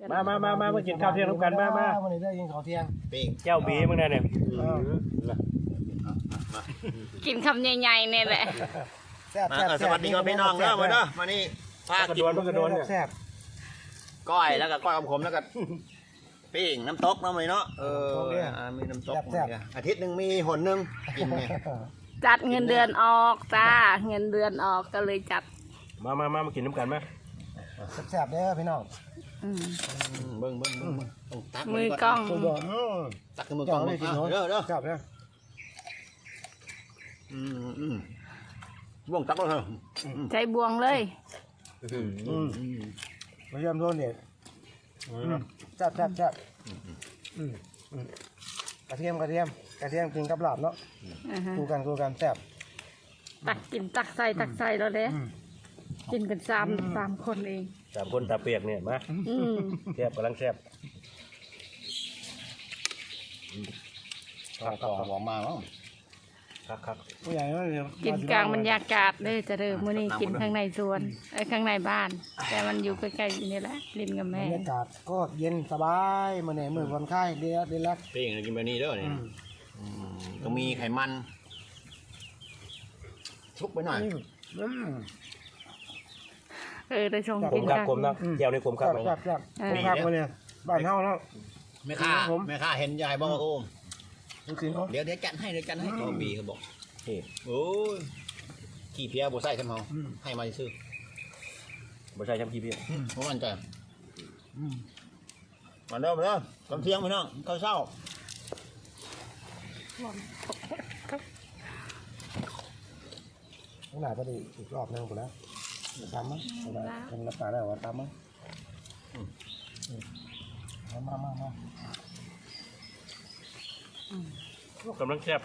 มามามามามากินข้าวเที่ยงร่วมกันมามาวันนี้ได้กินข้าวเที่ยงปิ้งเจ้าบีมึงได้เนี่ยกินคำใหญ่ๆเนี่ยแหละแซ่บแซ่บสวัสดีครับพี่น้องเด้อมาเด้อมานี่พาปลากระกิโดนกระโดนเนี่ยแซ่บก้อยแล้วก็ก้อยอมขมแล้วก็ปิ้งน้ำตกน้ำมันเนาะเออมีน้ำตกอาทิตย์หนึ่งมีหนหนึ่งกินเนี่ยจัดเงินเดือนออกจ้าเงินเดือนออกก็เลยจัดมามามามากินน้ำกันไหม แซ่บๆเด้อพี่น้องอืมอืมเบิ้งเบิ้งเบิ้งเบิ้งต้องตักมือกล้อง สุดยอดอืมตักมือกล้องไม่ไม่กิกินนเนาะเด้อเด้อแซ่บเด้ออืมอืมบ่วงตักแล้วเหรอใช้บวงเลย อืมอืมมาเยี่ยมโดนเนี่ยแซ่บแซ่บแซ่บอืมอืมกระเทียมกระเทียมกระเทียมกินกับลาบเนาะอ่าฮะกูกันกูกันแซ่บตักกินตักใส่ตักใส่แล้วเด้อืม กินกันสามสามคนเอง สามคนตาเปียกเนี่ยมาอืมแซ่บกำลังแซ่บข้าวกล่องหอมมาเนาะคักคักผู้ใหญ่เนาะเดี๋ยวกินกลางบรรยากาศเลยจะเริ่มมื้อนี้กินข้างในสวนไอ้ยข้างในบ้าน แต่มันอยู่ใกล้ๆอยู่นี่แหละริมกับบรแม่รยากาศก็เย็นสบายมื้อนี้มื้อวันคลายเดียวเดียวละปิ้งกินแบบนี้เด้อเนี่ยอืมอืมต้องมีไขมันชุบไปหน่อยอืม เออได้ชมกลกิมนคักกันกลมนะแก้วนี่กลมคัแซ่กบเลยแซ่บแซ่บเออกูคักมื้อนี้บ้านเฮาเนาะแม่ค้าครับผมแม่ค้าเห็นยายบอกว่าโอ้มลูกศิษย์เขาเดี๋ยวเดี๋ยวจัดให้เดี๋ยวจัดให้ตัวบีเขาบอกนี่โอ้ยขี้เพียบัใส่ทำเฮาอืมให้มาซื้อบ่ใช่ช้ำขี้เพี้ยเพราะมันใจอืมมาเด้อมาเด้อตอนเที่ยงพี่น้องข้าวเช้าข้างหน้าก็ดีอีกรอบหนึงกูแล้ว ตามมั้ยเอาได้เป็นรับตาได้ว่าตามมั้ยอืมมามามามากำลังแซ่บ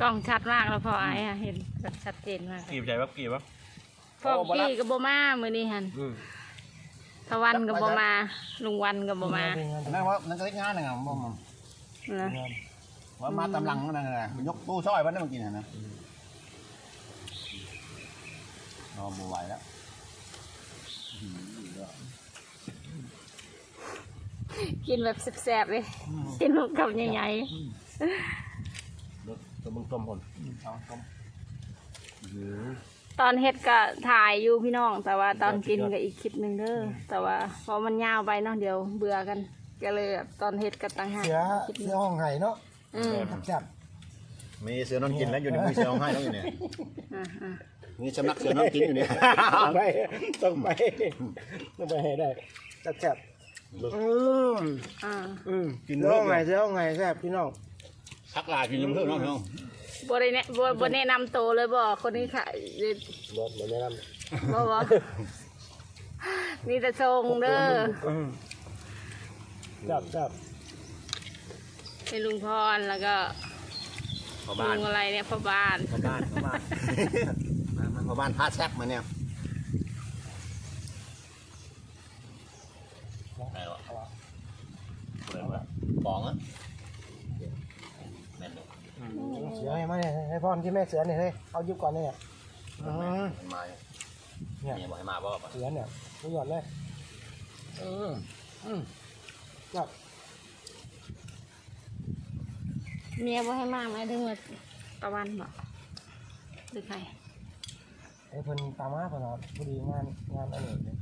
กล้องชัดมากแล้วพอไอ้อะเห็นแบบชัดเจนมากกีบใจว่ากีบวะพ่อพี่กับโบมามือนี้หันอืมทวันกับโบมา ลุงวันกับโบมานั่นว่านั่นก็เล็กงานหนึ่งอะบ่มนะว่ามาตำลังนั่นแหละมันยกตู้ซอยวันนั้นมากินนะ นอนบ่ไหวแล้วกินแบบแซ่บๆเลย กินแบบกับใหญ่เดี๋ยวตัวมึงต้มคนเอาต้มๆตอนเฮ็ดก็ถ่ายอยู่พี่น้อง แต่ว่าตอนกินก็อีกคลิปหนึ่งเด้อแต่ว่าเพราะมันยาวไปเนาะเดี๋ยวเบื่อกัน ก็เลยแบบตอนเฮ็ดก็ตั้งหากเสือคลิปหเสืนึองห้องไห้เนาะอืมจับมีเสือนอนกินแล้วอยู่ในมือเสือร้องไห้แล้วอยู่เนี่ย อ่าอ่ามีสำนักเสือนอนกินอยู่เนี่ยต้องไปต้องไปต้องไปให้ได้จับจับอืมอ่าอืมเสือห้องไห้เสือห้องไห้แซ่บพี่น้องพักลากินลืมเพิ่มน้องพี่น้องบริเนบบ่แนะนำโตวเลยบอกคนนี้ค่ะรสมันแนะนบ่บ่นี่แต่ทรงเด้ออืมจับจับให้ลุงพรแล้วก็พ่อบ้านลุงอะไรเนี่ยพ่อบ้านพ่อบ้านพ่อบ้าน มาพ่อบ้านพาแซ่บมาเนี่ยไหนวะอะไรวะบองอะแม่นเลยเสือให้มาเนี่ยให้พ่อที่แม่เสือเนี่ยเฮ้ยเอายุบก่อนเนี่ยอืมมันมาเนี่ยเนี่ยเนี่ยบอกให้มาบ่ปะเสือเนี่ยทุกหยอดเลยอืมอืมจับเมียบ่ให้มากไหมถึงว่าตะวันบอกหรือใครไอ้เพิ่นตามมาเพิ่นเอาพอดีงานงานอันนี้เนี่ย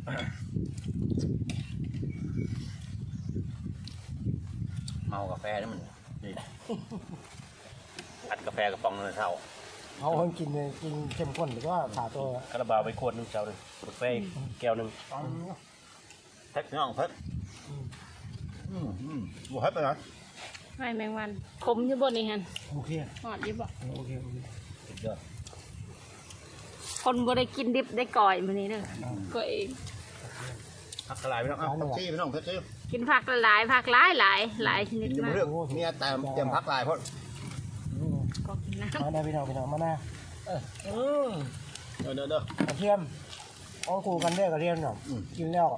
เมากาแฟนี่มันนี่อัดกาแฟกระป๋องนึงเท่าเอาเพิ่นกินเนี่ยกินเข้มข้นหรือว่าขาตัวำคาราบาวไปขวดหนึงเจ้าหนึ่งกาแฟอีกแก้วหนึ่งเพ็ดน้องเพ็ดอืมอืมบัวเพ็ดไปไหนไม่แมงวันขมอยู่บนนี่ฮันโอเคหอดอยู่บ่โอเคโอเคสุดยอด คนบ่ได้กินดิบได้ก่อยมื้อนี้เด้อก็เองผักกระไรไปน้องเอาผักชีไปน้องเพ็ดชีกินผักหลายๆผักหลายหลายหลายชนิกิดนอยู่มาบกนเรื่องเมียแต่เตรียมผักลายเพราะอืมก็กินน้มาได้พี่น้องพี่น้องมาได้เอออืมเด้อเด้อเด้อกระเทียมเอาคูกันได้อกระเทียมเนาะอืมกินแล้ว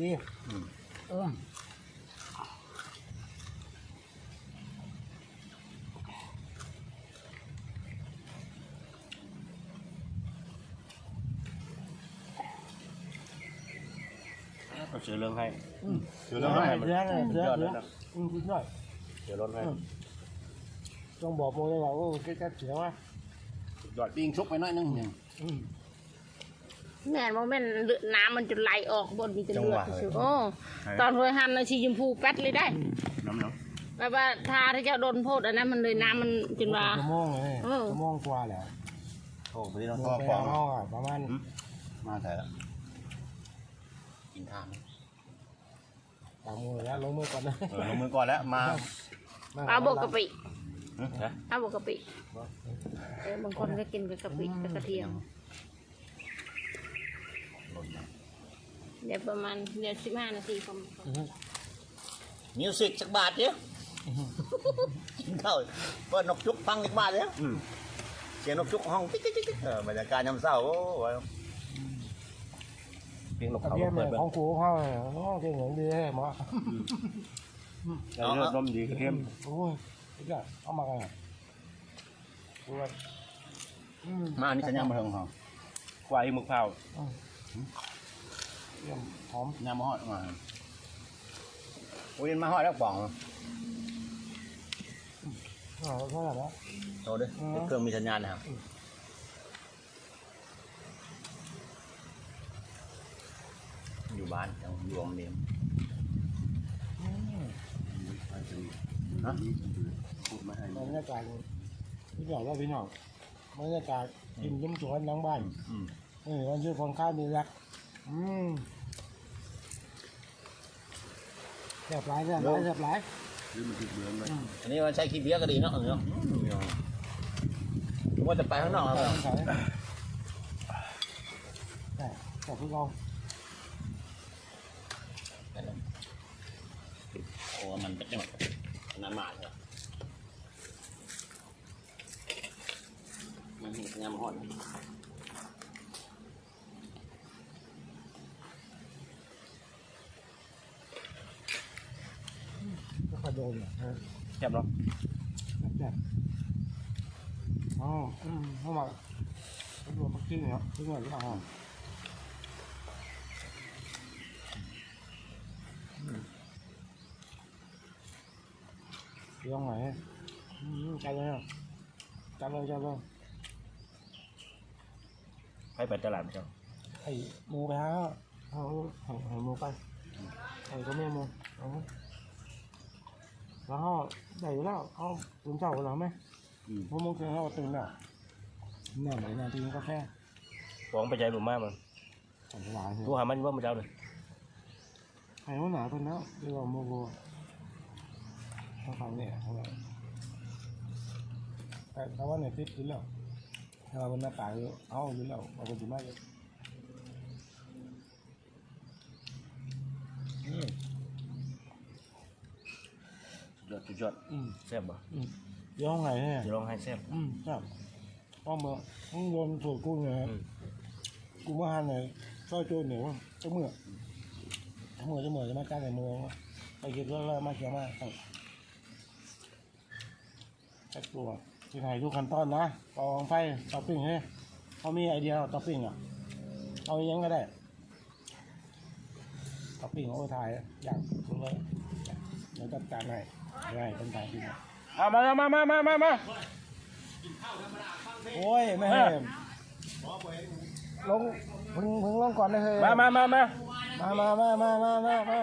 ดีอืม เอาเสือเรื่องให้คือเสืแล้วอให้เสือเสือสุดเสือยอดเลเสืยอนะอืมสุดยอดเสือรถให้ต้องบอกโมเลยว่าโอ้แกจะเสือวะสุดยอดปิ้งชุบไปหน่อยนึงเนี่ยอืมแม่นบ่แม่นเลือดน้ำมันจะไหลออกบนมีแต่จังเลืหอดวะเลยซื่อๆโอ้ตอนโรยหันน่ะสีชมพูแป๊ดเลยได้น้ำเนาะแบบว่าทาที่เจ้าโดนโพดอันนั้นมันเลยน้ำมันจนว่าชั่วโมงเลยเออชั่วโมงกว่าแล้วโอ้ไปที่น้องลพ่องไปฟองเอาอะประมาณมาแต่ละ กินข้าวไหมสามมือแล้วลงมือก่อนนะเออลงมือก่อนแล้วมาเอาบวกกะปินะเอาบวกกะปิเออบางคนก็กินกับกะปิกับกระเทียมเดี๋ยวประมาณเดี๋ยวสิบห้านาทีผมมิวสิกสักบาทเดียวกินข้าวเปิดนกจุกฟังสักบาทเดียวเสียงนกจุกห้องติ๊กติ๊กติ๊กติ๊กเออบรรยากาศยามเช้าโอ้ย เพียงนกกระเขาเทียมเปิเนี่ดยเบิ่ของงกูเขาเนี่ยโอ้เก่งเหลืองดีแท้หมอแล้วเลือดนมดีกระเทียมโอ้ยสุดยอดเอามากันอะดูว่าอืมมาอันนี้สัญญาณมาเทิงของควายหมึกเผาเยี่ยมหอมยามมาฮอดมาโอ้ยมาฮอดแล้วป่องอ่าเท่าไหร่แล้วโตด้วยเครื่องมีสัญญาณนะครับอยู่ บ้านยังอยู่โรงเรียนฮะพูดมาให้บรรยากาศพี่บอกว่าพี่น้องบรรยากาศกินยิ้มสวนหลังบ้านอืมเออวันชื่อคนข้าวมีรัก อืมแซ่บหลายแซ่บหลายแซ่บหลายคือมันติดเบืองเลยอันนี้มันใช้ขี้เบียร์ก็ดีเนาะเออเนาะว่าจะไปข้างนอกแซ่แล้วบใสแซ่บแซ่บพี่เรา โอ้ มันเป็นจังหวะนั้นมาเลยมันเห็นสัญญาณมาฮอดก็กระโดดเนี่ยเออแซ่บเนาะแซ่บอ๋ออืมเข้ามาเป็นรวมปักกิ้งครับทุกอย่างที่เอา เรื่องไหนอืมจัดเลยจัดเลยจัดเลยให้ไปตลาดเจ้าไอ้หมูไปฮะเอาเอาเอาหมูไปไอ้ก็ไม่หมูเอาแล้วก็ได้อยู่แล้วเอาตื่นเช้าแล้วไหมอืมพวกมึงเคยเขาตื่นแล้วแน่ไหนนาทีกาแฟฟองไปใจผมมากมันตัวหามันว่ามันเจ้าเลยไอ้วันหนาคนแล้วเรียกว่าโมโก ต้องฟังเนี่ยเขาบอกแต่แต่ว่าเนี่ยติดอยู่แล้วถ้าเราเป็นหน้าตาเอาอยู่แล้วเอาคนที่มากเลยยอดสุดยอดอืมแซ่บบ่อืมเดี๋ยวห้องไหนเนี่ยจะลองให้แซ่บอืมครับป้อมเบอร์มึงโดนสูตรกูเนี่ยอืมกูมาหันเนี่ยซอยโจนเนี่ยว่าจะเมื่อจะเมื่อจะเมื่อจะมาจ้างไอ้มือวะไปคิดว่าแล้วมาเขียนมา ใส่แค่ตัวที่ไหนทุกขั้นตอนนะปองไฟต่อปิ้งเฮ้ยเขามีไอเดียต่อปิ้งอะเอาอยังก็ได้ต่อปิ้งโอ้ถ่ายอย่างทุกเลยเดี๋ยวจัดการให้ได้เป็นถ่ายปิ้งเอามามามามามามาโอ้ยไม่ให้ลงพึงพึงลงก่อนเลยเฮ้ยมามามามามามามามามา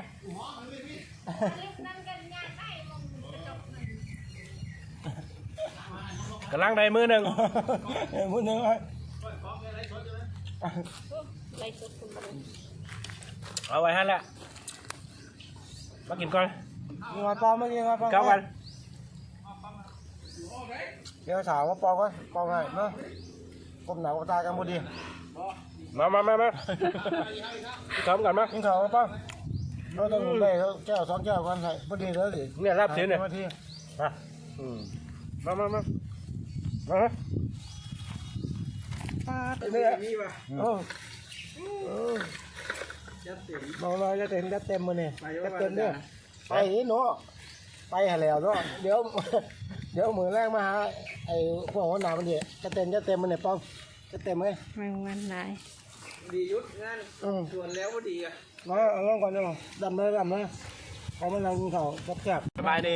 มามากำลังใดมือหนึ่งเอ้ยพูดหนึ่งไอ้ไล่สดคนมาเลยเอาไว้ให้แหละมากินก่อนยิงมาปอมเมื่อกี้มาปอมเก้าวันเดี๋ยวถามว่าปอมก็ปอมไงเนาะก้มหนาวกตากันพอดีมามามามาทำกันมายิงถามว่าปอมเราต้องได้แก้วสองแก้วกันใส่พอดีเลยสิเนี่ยรับเสียเนี่ยพอดีมา อืมมามามามาฮะเนี่ยโอ้โอ้บอกเลยจะเต็มจะเต็มมือเนี่ยจะเต็มเนี่ยไปนี่เนาะไปหาแล้วเนาะเดี๋ยว เดี๋ยวมือแรกมาหาไอ้พวกหัวหน้ามันเดี๋ยวจะเต็มจะเต็มมันเนี่ยป้องจะเต็มไหมแมงวันหลายดียุทธงานอืมส่วนแล้วก็ดีอะมาเอาลองก่อนเนาะดำเลยดำเลยเอามานั่งกินข้าวแซ่บๆสบายดี